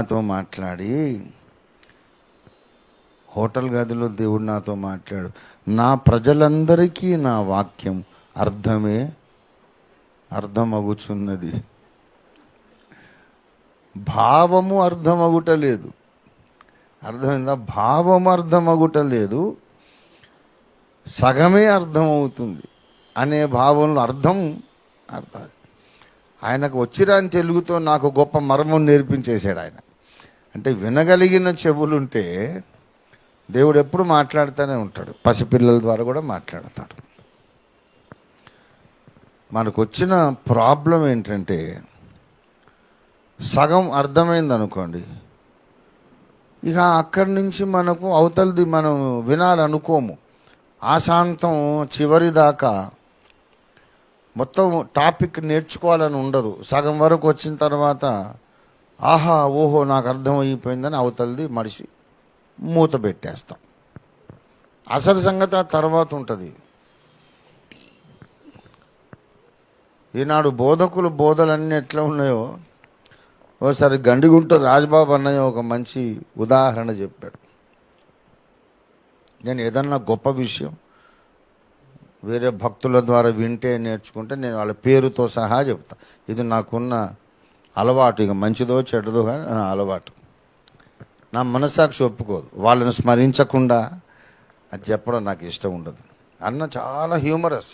నాతో మాట్లాడి. హోటల్ గదిలో దేవుడు నాతో మాట్లాడు. నా ప్రజలందరికీ నా వాక్యం అర్థమే అర్థమగుచున్నది. భావము అర్థమగుట లేదు అర్థమైందా? భావము అర్థమగుట లేదు సగమే అర్థమవుతుంది. అనే భావంలో అర్థం అర్థం. ఆయనకు వచ్చిరాని తెలుగుతో నాకు గొప్ప మర్మం నేర్పించేశాడు ఆయన. అంటే వినగలిగిన చెవులుంటే దేవుడు ఎప్పుడు మాట్లాడుతూనే ఉంటాడు. పసిపిల్లల ద్వారా కూడా మాట్లాడతాడు. మనకు వచ్చిన ప్రాబ్లం ఏంటంటే సగం అర్థమైంది అనుకోండి ఇక అక్కడి నుంచి మనకు అవతలది మనం వినాలనుకోము. ఆశాంతం చివరి దాకా మొత్తం టాపిక్ నేర్చుకోవాలని ఉండదు. సగం వరకు వచ్చిన తర్వాత ఆహా ఓహో నాకు అర్థమైపోయిందని అవతలది మడిసి మూత పెట్టేస్తాం. అసలు సంగతి ఆ తర్వాత ఉంటుంది. ఈనాడు బోధకులు బోధలన్నీ ఎట్లా ఉన్నాయో ఓసారి గండిగుంట రాజబాబు అన్నయ్య ఒక మంచి ఉదాహరణ చెప్పాడు. నేను ఏదన్నా గొప్ప విషయం వేరే భక్తుల ద్వారా వింటే నేర్చుకుంటే నేను వాళ్ళ పేరుతో సహా చెప్తా. ఇది నాకున్న అలవాటు ఇక మంచిదో చెడ్డదో కానీ నా అలవాటు. నా మనసాక్షి ఒప్పుకోదు. వాళ్ళని స్మరించకుండా అది చెప్పడం నాకు ఇష్టం ఉండదు. అన్న చాలా హ్యూమరస్.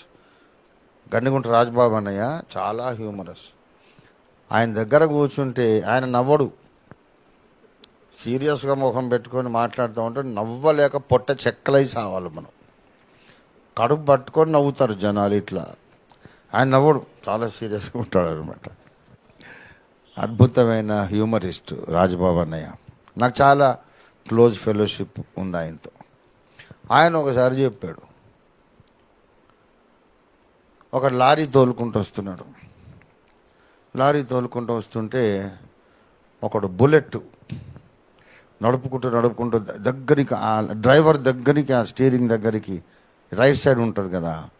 గండిగుంట రాజబాబు అన్నయ్య చాలా హ్యూమరస్. ఆయన దగ్గర కూర్చుంటే ఆయన నవ్వడు. సీరియస్గా ముఖం పెట్టుకొని మాట్లాడుతూ ఉంటే నవ్వలేక పొట్ట చెక్కలై సావాలి మనం. కడుపు పట్టుకొని నవ్వుతారు జనాలు ఇట్లా. ఆయన నవ్వడు. చాలా సీరియస్గా ఉంటాడు అనమాట అద్భుతమైన హ్యూమరిస్ట్ రాజబాబు అన్నయ్య. నాకు చాలా క్లోజ్ ఫెలోషిప్ ఉంది ఆయనతో. ఆయన ఒకసారి చెప్పాడు ఒక లారీ తోలుకుంటూ వస్తున్నాడు. లారీ తోలుకుంటూ వస్తుంటే ఒకడు బుల్లెట్ నడుపుకుంటూ నడుపుకుంటూ దగ్గరికి ఆ డ్రైవర్ దగ్గరికి ఆ స్టీరింగ్ దగ్గరికి రైట్ సైడ్ ఉంటుంది కదా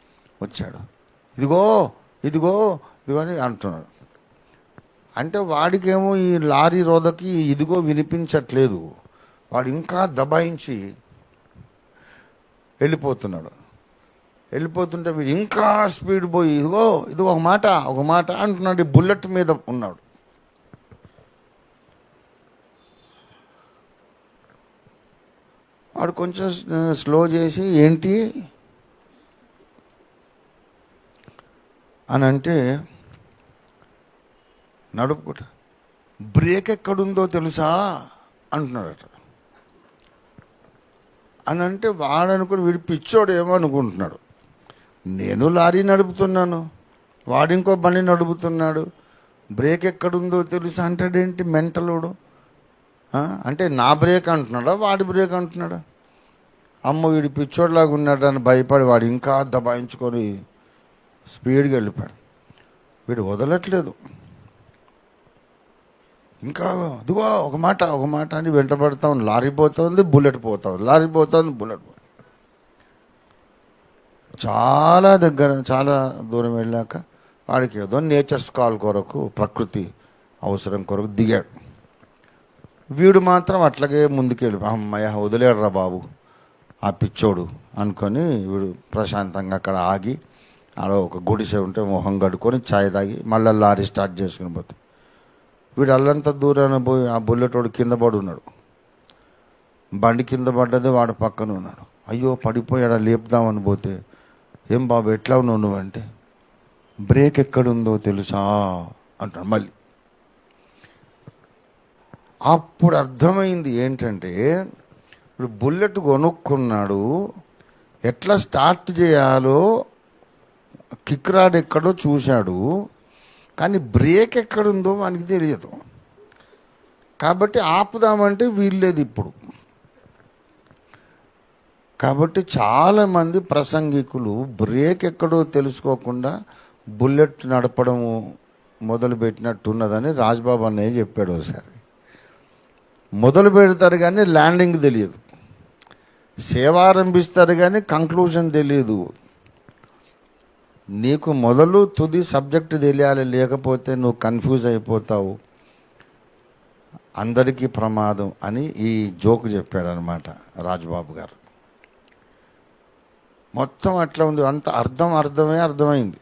వచ్చాడు. ఇదిగో ఇదిగో ఇదిగో అని అంటున్నాడు. అంటే వాడికేమో ఈ లారీ రోదకి ఇదిగో వినిపించట్లేదు. వాడు ఇంకా దబాయించి వెళ్ళిపోతున్నాడు. వెళ్ళిపోతుంటే వీడు ఇంకా స్పీడ్ పోయి ఇదిగో ఇది ఒక మాట ఒక మాట అంటున్నాడు ఈ బుల్లెట్ మీద ఉన్నాడు. వాడు కొంచెం స్లో చేసి ఏంటి? అని అంటే నడుపుకుంటా. బ్రేక్ ఎక్కడుందో తెలుసా? అంటున్నాడట. అని అంటే వాడు అనుకుని వీడు పిచ్చోడు ఏమో అనుకుంటున్నాడు. నేను లారీ నడుపుతున్నాను. వాడు ఇంకో బండి నడుపుతున్నాడు. బ్రేక్ ఎక్కడుందో తెలుసా అంటాడేంటి మెంటలోడు? అంటే నా బ్రేక్ అంటున్నాడా? వాడి బ్రేక్ అంటున్నాడా? అమ్మ వీడు పిచ్చోడ్లాగా ఉన్నాడు అని భయపడి వాడు ఇంకా దబాయించుకొని స్పీడ్గా వెళ్ళిపోయాడు. వీడు వదలట్లేదు. ఇంకా అదిగో ఒక మాట ఒక మాట అని వెంటబడతా ఉంది. లారీ పోతుంది బుల్లెట్ పోతా ఉంది లారీ పోతుంది బుల్లెట్ చాలా దగ్గర చాలా దూరం వెళ్ళాక వాడికి ఏదో నేచర్స్ కాల్ కొరకు ప్రకృతి అవసరం కొరకు దిగాడు. వీడు మాత్రం అట్లాగే ముందుకెళ్ళి అమ్మయ్య వదిలేడురా బాబు ఆ పిచ్చోడు అనుకొని వీడు ప్రశాంతంగా అక్కడ ఆగి ఆడ ఒక గుడిసె ఉంటే మొహం కడుక్కొని ఛాయ్ తాగి మళ్ళీ లారీ స్టార్ట్ చేసుకుని పోతే. వీడు అల్లంత దూరాన పోయి ఆ బుల్లెటోడు కింద పడి ఉన్నాడు బండి కింద పడ్డది వాడు పక్కన ఉన్నాడు. అయ్యో పడిపోయాడా లేపుదామని పోతే. ఏం బాబు ఎట్లా ఉన్నావు నువ్వంటే బ్రేక్ ఎక్కడుందో తెలుసా? అంటాడు మళ్ళీ. అప్పుడు అర్థమైంది ఏంటంటే ఇప్పుడు బుల్లెట్ కొనుక్కున్నాడు. ఎట్లా స్టార్ట్ చేయాలో కిక్ రాడ్ ఎక్కడో చూశాడు. కానీ బ్రేక్ ఎక్కడుందో మనకి తెలియదు. కాబట్టి ఆపుదామంటే వీల్లేదు ఇప్పుడు. కాబట్టి చాలామంది ప్రసంగికులు బ్రేక్ ఎక్కడో తెలుసుకోకుండా బుల్లెట్ నడపడం మొదలుపెట్టినట్టున్నదని రాజ్బాబు అన్నయ్య చెప్పాడు ఒకసారి. మొదలు పెడతారు కానీ ల్యాండింగ్ తెలియదు. సేవ ఆరంభిస్తారు కానీ కంక్లూజన్ తెలియదు. నీకు మొదలు తుది సబ్జెక్ట్ తెలియాలి లేకపోతే నువ్వు కన్ఫ్యూజ్ అయిపోతావు. అందరికీ ప్రమాదం అని ఈ జోక్ చెప్పాడనమాట రాజుబాబు గారు. మొత్తం అట్లా ఉంది అంత అర్థం అర్థమే అర్థమైంది.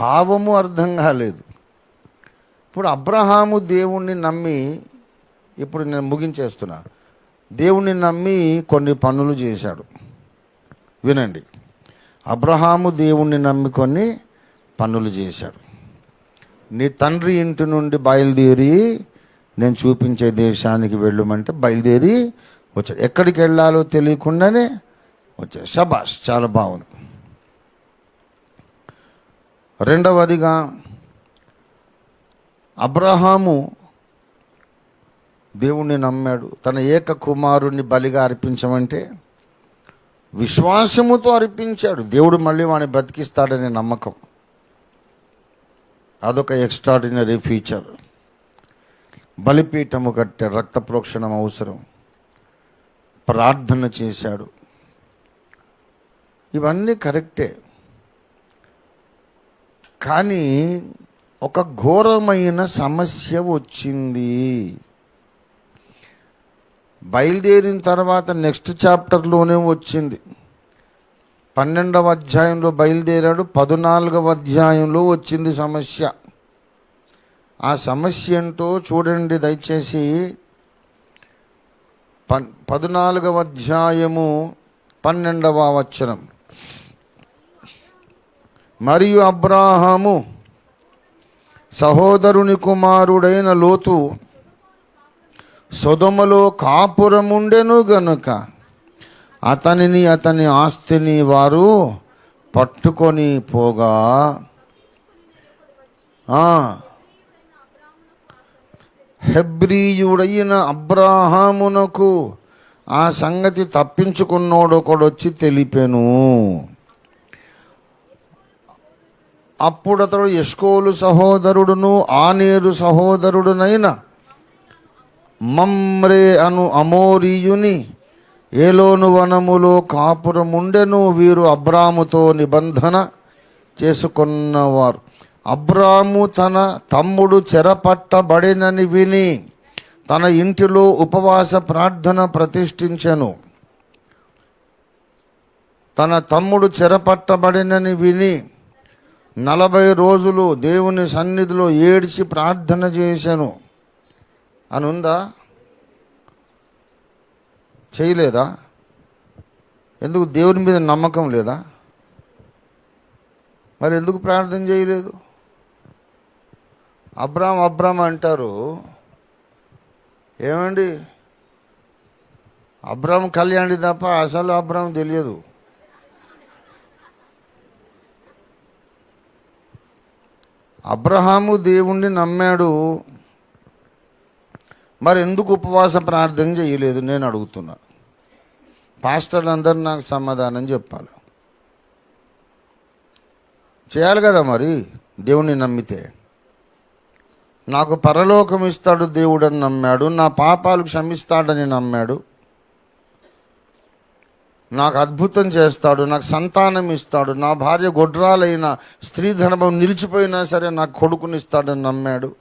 భావము అర్థం కాలేదు. ఇప్పుడు అబ్రహాము దేవుణ్ణి నమ్మి ఇప్పుడు నేను ముగించేస్తున్నా. దేవుణ్ణి నమ్మి కొన్ని పనులు చేశాడు. వినండి. అబ్రహాము దేవుణ్ణి నమ్ముకొని పనులు చేశాడు. నీ తండ్రి ఇంటి నుండి బయలుదేరి నేను చూపించే దేశానికి వెళ్ళమంటే బయలుదేరి వచ్చాడు. ఎక్కడికి వెళ్ళాలో తెలియకుండానే వచ్చాడు. షబాష్ చాలా బాగుంది. రెండవదిగా అబ్రహాము దేవుణ్ణి నమ్మాడు. తన ఏక కుమారుణ్ణి బలిగా అర్పించమంటే విశ్వాసముతో అర్పించాడు. దేవుడు మళ్ళీ వాడిని బ్రతికిస్తాడనే నమ్మకం. అదొక ఎక్స్ట్రాడినరీ ఫీచర్ బలిపీఠము కట్టే రక్త ప్రోక్షణం అవసరం. ప్రార్థన చేశాడు. ఇవన్నీ కరెక్టే. కానీ ఒక ఘోరమైన సమస్య వచ్చింది. బయలుదేరిన తర్వాత నెక్స్ట్ చాప్టర్లోనే వచ్చింది. పన్నెండవ అధ్యాయంలో బయలుదేరాడు పద్నాలుగవ అధ్యాయంలో వచ్చింది సమస్య. ఆ సమస్య ఏంటో చూడండి దయచేసి. పన్ పద్నాలుగవ అధ్యాయము పన్నెండవ వచనం. మరియు అబ్రాహాము సహోదరుని కుమారుడైన లోతు సొదములో కాపురముండెను గనుక అతనిని అతని ఆస్తిని వారు పట్టుకొని పోగా. హెబ్రీయుడైన అబ్రాహామునకు ఆ సంగతి తప్పించుకున్నోడు ఒకడొచ్చి తెలిపెను. అప్పుడు అతడు ఎస్కోలు సహోదరుడును ఆనేరు సహోదరుడునైనా మమ్రే అను అమోరీయుని ఏలోను వనములో కాపురముండెను వీరు అబ్రాముతో నిబంధన చేసుకున్నవారు. అబ్రాము తన తమ్ముడు చెరపట్టబడినని విని తన ఇంటిలో ఉపవాస ప్రార్థన ప్రతిష్ఠించెను. తన తమ్ముడు చెరపట్టబడినని విని నలభై రోజులు దేవుని సన్నిధిలో ఏడ్చి ప్రార్థన చేశాను అని ఉందా చేయలేదా? ఎందుకు దేవుని మీద నమ్మకం లేదా? మరి ఎందుకు ప్రార్థన చేయలేదు? అబ్రామ్ అబ్రామ్ అంటారు. ఏమండి? అబ్రామ్ కళ్యాణి తప్ప అసలు అబ్రామ్ తెలియదు. అబ్రహాము దేవుణ్ణి నమ్మాడు. మరి ఎందుకు ఉపవాస ప్రార్థన చేయలేదు? నేను అడుగుతున్నా. పాస్టర్లందరూ నాకు సమాధానం చెప్పాలి. చేయాలి కదా మరి? దేవుణ్ణి నమ్మితే. నాకు పరలోకం ఇస్తాడు దేవుడని నమ్మాడు. నా పాపాలు క్షమిస్తాడని నమ్మాడు. నాకు అద్భుతం చేస్తాడు. నాకు సంతానం ఇస్తాడు. నా భార్య గొడ్రాలైన స్త్రీ ధర్మం నిలిచిపోయినా సరే నాకు కొడుకునిస్తాడని నమ్మాడు.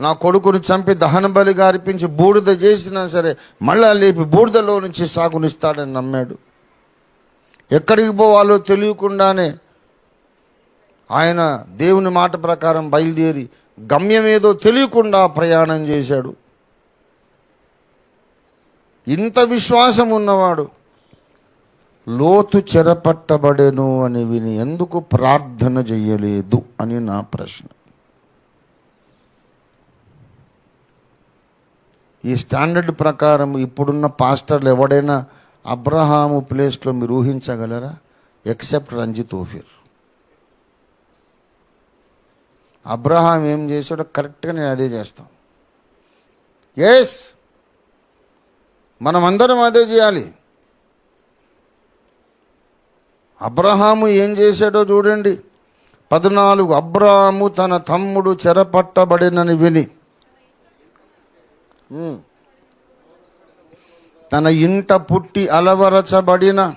నా కొడుకుని చంపి దహన బలిగా అర్పించి బూడిద చేసినా సరే మళ్ళా లేపి బూడిదలో నుంచి సాగునిస్తాడని నమ్మాడు. ఎక్కడికి పోవాలో తెలియకుండానే ఆయన దేవుని మాట ప్రకారం బయలుదేరి గమ్యం ఏదో తెలియకుండా ప్రయాణం చేశాడు. ఇంత విశ్వాసం ఉన్నవాడు లోతు చెరపట్టబడెను అని విని ఎందుకు ప్రార్థన చెయ్యలేదు అని నా ప్రశ్న. ఈ స్టాండర్డ్ ప్రకారం ఇప్పుడున్న పాస్టర్లు ఎవడైనా అబ్రహాము ప్లేస్లో మీరు ఊహించగలరా? ఎక్సెప్ట్ రంజిత్ ఓఫీర్. అబ్రహాం ఏం చేశాడో కరెక్ట్గా నేను అదే చేస్తాం. ఎస్ మనం అందరం అదే చేయాలి. అబ్రహాము ఏం చేశాడో చూడండి. పద్నాలుగు అబ్రహాము తన తమ్ముడు చెరపట్టబడినని విని. తన ఇంట పుట్టి అలవరచబడిన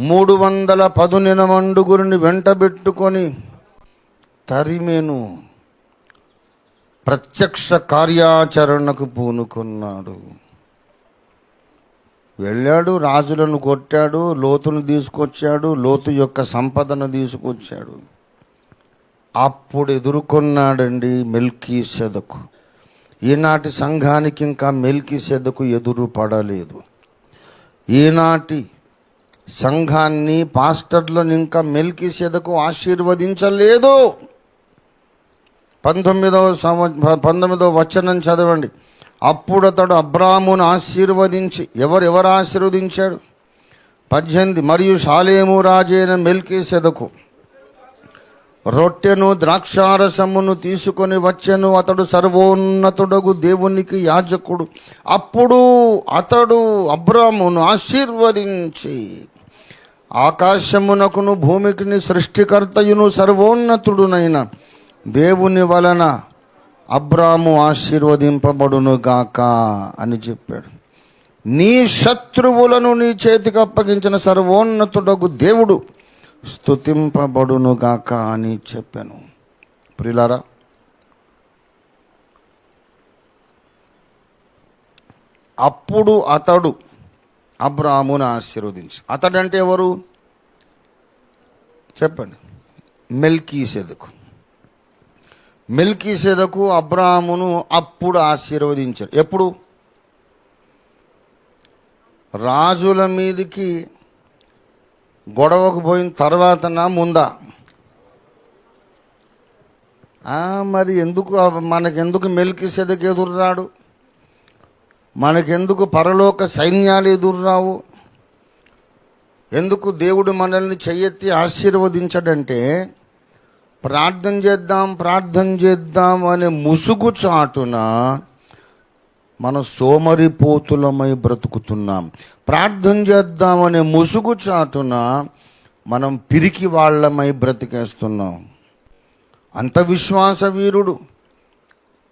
మూడు వందల పదునిన మండుగురిని వెంటబెట్టుకొని తరిమేను ప్రత్యక్ష కార్యాచరణకు పూనుకున్నాడు. వెళ్ళాడు రాజులను కొట్టాడు లోతును తీసుకొచ్చాడు లోతు యొక్క సంపదను తీసుకొచ్చాడు. అప్పుడు ఎదుర్కొన్నాడండి మెల్కీ సెదకు ఈనాటి సంఘానికి ఇంకా మెల్కి సెదకు ఎదురు పడలేదు. ఈనాటి సంఘాన్ని పాస్టర్లను ఇంకా మెల్కి సెదకు ఆశీర్వదించలేదు. పంతొమ్మిదవ సంవ పంతొమ్మిదవ వచనం చదవండి. అప్పుడు అతడు అబ్రామును ఆశీర్వదించి ఎవరు ఎవరు ఆశీర్వదించాడు? పద్దెనిమిది. మరియు షాలేము రాజైన మెల్కి సెదకు రొట్టెను ద్రాక్షారసమును తీసుకొని వచ్చెను. అతడు సర్వోన్నతుడగు దేవునికి యాజకుడు. అప్పుడు అతడు అబ్రామును ఆశీర్వదించి ఆకాశమునకును భూమికిని సృష్టికర్తయును సర్వోన్నతుడునైన దేవుని వలన అబ్రాము ఆశీర్వదింపబడును గాక అని చెప్పాడు. నీ శత్రువులను నీ చేతికి అప్పగించిన సర్వోన్నతుడగు దేవుడు స్తుతింపబడును గాక అని చెప్పాను. ప్రిలారా అప్పుడు అతడు అబ్రామును ఆశీర్వదించి. అతడంటే ఎవరు? చెప్పండి. మెల్కీ సెదకు మెల్కీ సెదకు అబ్రామును అప్పుడు ఆశీర్వదించారు ఎప్పుడు? రాజుల మీదకి గొడవకు పోయిన తర్వాతనా ముందా? మరి ఎందుకు మనకెందుకు మెలికి సెదకు ఎదురురాడు? మనకెందుకు పరలోక సైన్యాలు ఎదురురావు? ఎందుకు దేవుడు మనల్ని చెయ్యెత్తి ఆశీర్వదించడంటే ప్రార్థన చేద్దాం ప్రార్థన చేద్దాం అనే ముసుగు చాటున మనం సోమరిపోతులమై బ్రతుకుతున్నాం. ప్రార్థన చేద్దామనే ముసుగు చాటున మనం పిరికి వాళ్ళమై బ్రతికేస్తున్నాం. అంత విశ్వాస వీరుడు.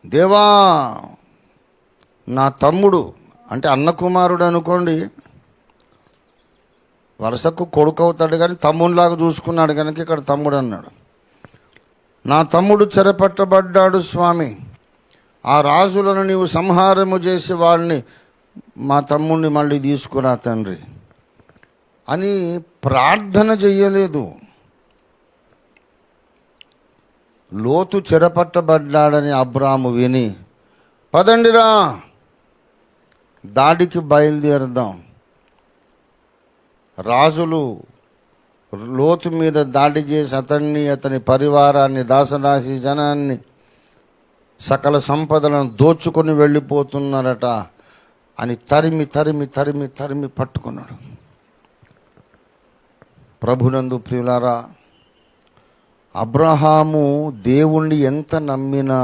దేవా నా తమ్ముడు అంటే అన్న కుమారుడు అనుకోండి వరుసకు కొడుకు అవుతాడు కానీ తమ్ముడిలాగా చూసుకున్నాడు కనుక ఇక్కడ తమ్ముడు అన్నాడు. నా తమ్ముడు చెరపట్టబడ్డాడు స్వామి. ఆ రాజులను నీవు సంహారము చేసి వాళ్ళని మా తమ్ముడిని మళ్ళీ తీసుకురా తండ్రి అని ప్రార్థన చెయ్యలేదు. లోతు చెరపట్టబడ్డాడని అబ్రాము విని పదండిరా దాడికి బయలుదేరదాం. రాజులు లోతు మీద దాడి చేసి అతన్ని అతని పరివారాన్ని దాసదాసి జనాన్ని సకల సంపదలను దోచుకొని వెళ్ళిపోతున్నారట అని తరిమి తరిమి తరిమి తరిమి పట్టుకున్నాడు. ప్రభునందు ప్రియులారా అబ్రహాము దేవుణ్ణి ఎంత నమ్మినా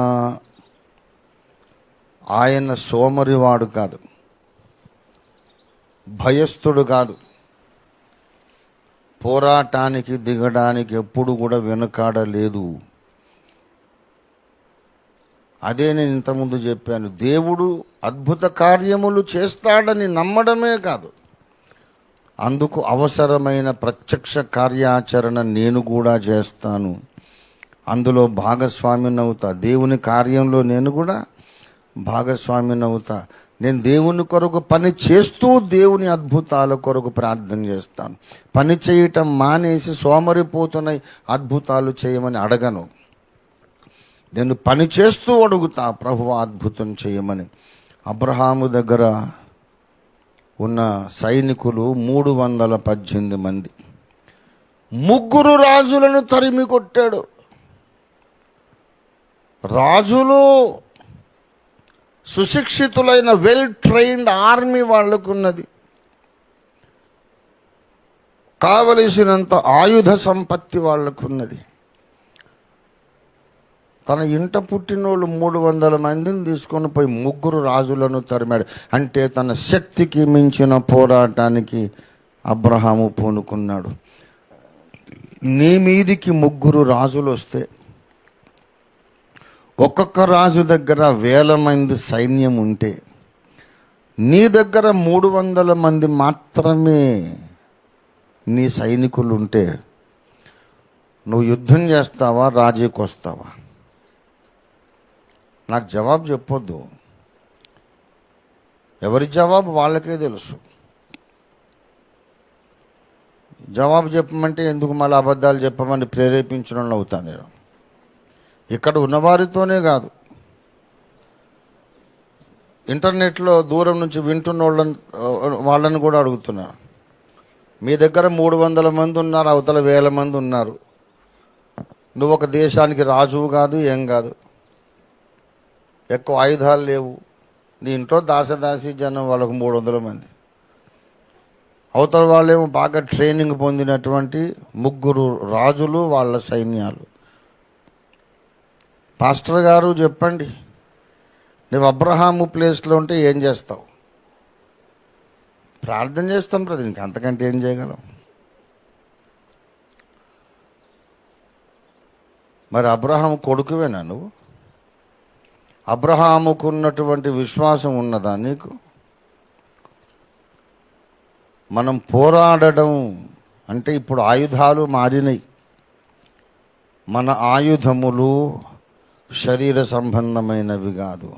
ఆయన సోమరివాడు కాదు భయస్థుడు కాదు. పోరాటానికి దిగడానికి ఎప్పుడు కూడా వెనుకాడలేదు. అదే నేను ఇంతకుముందు చెప్పాను. దేవుడు అద్భుత కార్యములు చేస్తాడని నమ్మడమే కాదు. అందుకు అవసరమైన ప్రత్యక్ష కార్యాచరణ నేను కూడా చేస్తాను. అందులో భాగస్వామిని అవుతా దేవుని కార్యంలో నేను కూడా భాగస్వామిని అవుతా నేను దేవుని కొరకు పని చేస్తూ దేవుని అద్భుతాల కొరకు ప్రార్థన చేస్తాను. పని చేయటం మానేసి సోమరిపోతున్నాయి అద్భుతాలు చేయమని అడగను. నేను పని చేస్తూ అడుగుతా ప్రభు అద్భుతం చేయమని. అబ్రహాము దగ్గర ఉన్న సైనికులు మూడు వందల పద్దెనిమిది మంది. ముగ్గురు రాజులను తరిమి కొట్టాడు. రాజులు సుశిక్షితులైన వెల్ ట్రైన్డ్ ఆర్మీ వాళ్ళకున్నది. కావలసినంత ఆయుధ సంపత్తి వాళ్ళకున్నది. తన ఇంట పుట్టినోళ్ళు మూడు వందల మందిని తీసుకొని పోయి ముగ్గురు రాజులను తరిమాడు. అంటే తన శక్తికి మించిన పోరాటానికి అబ్రహాము పూనుకున్నాడు. నీ మీదికి ముగ్గురు రాజులు వస్తే ఒక్కొక్క రాజు దగ్గర వేల మంది సైన్యం ఉంటే నీ దగ్గర మూడు వందల మంది మాత్రమే నీ సైనికులు ఉంటే నువ్వు యుద్ధం చేస్తావా రాజీకి వస్తావా? నాకు జవాబు చెప్పొద్దు. ఎవరి జవాబు వాళ్ళకే తెలుసు. జవాబు చెప్పమంటే ఎందుకు మళ్ళీ అబద్ధాలు చెప్పమని ప్రేరేపించడం అవుతాను నేను. ఇక్కడ ఉన్నవారితోనే కాదు. ఇంటర్నెట్లో దూరం నుంచి వింటున్న వాళ్ళని వాళ్ళని కూడా అడుగుతున్నాను మీ దగ్గర మూడు వందల మంది ఉన్నారు అవతల వేల మంది ఉన్నారు. నువ్వు ఒక దేశానికి రాజువు కాదు ఏం కాదు. ఎక్కువ ఆయుధాలు లేవు. నీ ఇంట్లో దాసదాసి జనం వాళ్ళకు మూడు వందల మంది. అవతల వాళ్ళేమో బాగా ట్రైనింగ్ పొందినటువంటి ముగ్గురు రాజులు వాళ్ళ సైన్యాలు. పాస్టర్ గారు చెప్పండి నువ్వు అబ్రహాము ప్లేస్లో ఉంటే ఏం చేస్తావు? ప్రార్థన చేస్తాం ప్రతి ఇంక అంతకంటే ఏం చేయగలం? మరి అబ్రహాము కొడుకువేనా నువ్వు? అబ్రహాముకున్నటువంటి విశ్వాసం ఉన్నదా నీకు? మనం పోరాడడం అంటే ఇప్పుడు ఆయుధాలు మారినాయి మన ఆయుధములు శరీర సంబంధమైనవి కాదు.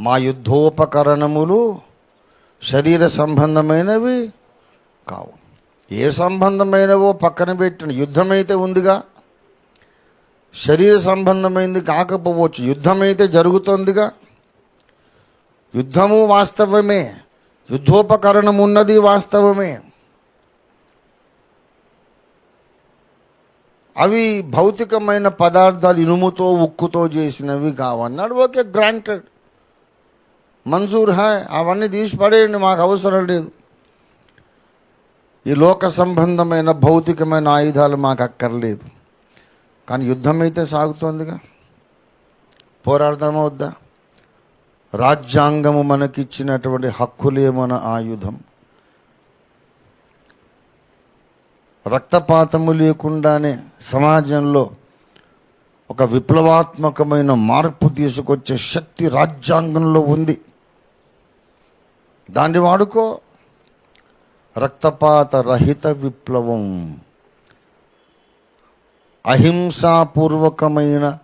మా యుద్ధోపకరణములు శరీర సంబంధమైనవి కావు. ఏ సంబంధమైనవో పక్కన పెట్టిన యుద్ధమైతే ఉందిగా. శరీర సంబంధమైంది కాకపోవచ్చు. యుద్ధమైతే జరుగుతోందిగా. యుద్ధము వాస్తవమే. యుద్ధోపకరణం ఉన్నది వాస్తవమే. అవి భౌతికమైన పదార్థాలు ఇనుముతో ఉక్కుతో చేసినవి కావన్నాడు. ఓకే గ్రాంటెడ్ మంజూర్ హాయ్ అవన్నీ తీసి పడేయండి మాకు అవసరం లేదు. ఈ లోక సంబంధమైన భౌతికమైన ఆయుధాలు మాకు అక్కర్లేదు. కానీ యుద్ధం అయితే సాగుతోందిగా. పోరాడదామా వద్దా? రాజ్యాంగము మనకిచ్చినటువంటి హక్కులే మన ఆయుధం రక్తపాతము లేకుండానే సమాజంలో ఒక విప్లవాత్మకమైన మార్పు తీసుకొచ్చే శక్తి రాజ్యాంగంలో ఉంది. దాన్ని వాడుకో. రక్తపాత రహిత విప్లవం. అహింసాపూర్వకమైన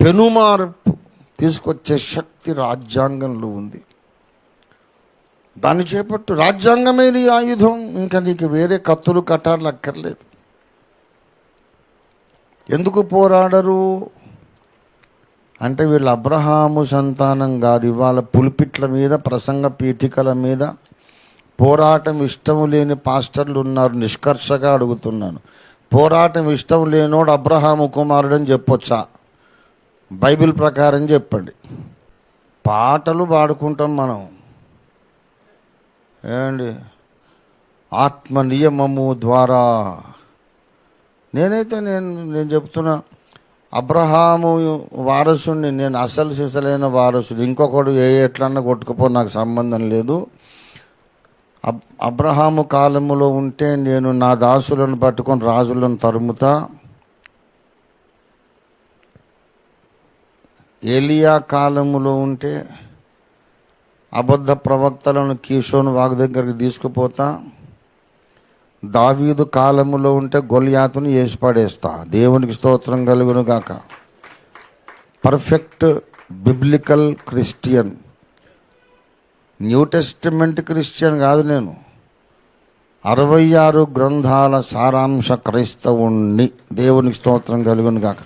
పెనుమార్పు తీసుకొచ్చే శక్తి రాజ్యాంగంలో ఉంది. దాన్ని చేపట్టు రాజ్యాంగమే నీ ఆయుధం? ఇంకా నీకు వేరే కత్తులు కట్టాలు అక్కర్లేదు. ఎందుకు పోరాడరు? అంటే వీళ్ళు అబ్రహాము సంతానం కాదు. ఇవాళ పులిపిట్ల మీద ప్రసంగ పీఠికల మీద పోరాటం ఇష్టం లేని పాస్టర్లు ఉన్నారు. నిష్కర్షగా అడుగుతున్నాను. పోరాటం ఇష్టం లేనోడు అబ్రహాము కుమారుడని చెప్పొచ్చా? బైబిల్ ప్రకారం చెప్పండి. పాటలు పాడుకుంటాం మనం. ఏమండి? ఆత్మ నియమము ద్వారా. నేనైతే నేను నేను చెప్తున్నా అబ్రహాము వారసుని నేను అసలు సిసలైన వారసుడు. ఇంకొకడు ఏ ఎట్లన్నా కొట్టుకుపో నాకు సంబంధం లేదు. అబ్ అబ్రహాము కాలములో ఉంటే నేను నా దాసులను పట్టుకొని రాజులను తరుముతా. ఏలియా కాలములో ఉంటే అబద్ధ ప్రవక్తలను కీషోను వాగు దగ్గరికి తీసుకుపోతా. దావీదు కాలములో ఉంటే గొలియాతును వేసి పడేస్తా దేవునికి స్తోత్రం కలుగును గాక perfect biblical Christian. New Testament Christian కాదు నేను. అరవై ఆరు గ్రంథాల సారాంశ క్రైస్తవుణ్ణి దేవునికి స్తోత్రం కలుగును కాక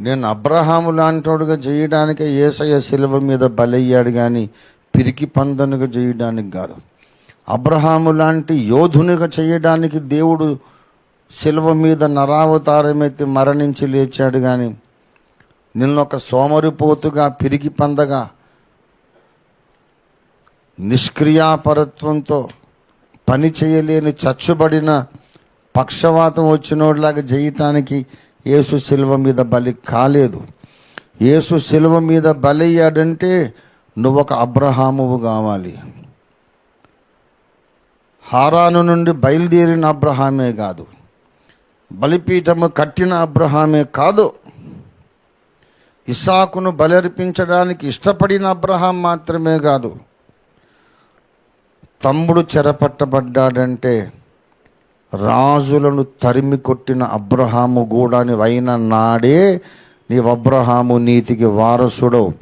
నేను అబ్రహాము లాంటివాడుగా చేయడానికి ఏసయ శిలువ మీద బలయ్యాడు కానీ పిరికి పందనుగా చేయడానికి కాదు. అబ్రహాము లాంటి యోధునిగా చేయడానికి దేవుడు శిలువ మీద నరావతారమైతే మరణించి లేచాడు కానీ నిన్నొక సోమరిపోతుగా పిరికి పందగా నిష్క్రియాపరత్వంతో పని చేయలేని చచ్చుబడిన పక్షవాతం వచ్చినోడిలాగా చేయటానికి యేసు శిల్వ మీద బలి కాలేదు. యేసు శిల్వ మీద బలయ్యాడంటే నువ్వు ఒక అబ్రహామువు కావాలి. హారాను నుండి బయలుదేరిన అబ్రహామే కాదు. బలిపీఠము కట్టిన అబ్రహామే కాదు. ఇసాకును బలర్పించడానికి ఇష్టపడిన అబ్రహాం మాత్రమే కాదు. తమ్ముడు చెరపట్టబడ్డాడంటే రాజులను తరిమి కొట్టిన అబ్రహాము కూడా అయిన నాడే నీవు అబ్రహాము నీతికి వారసుడవు.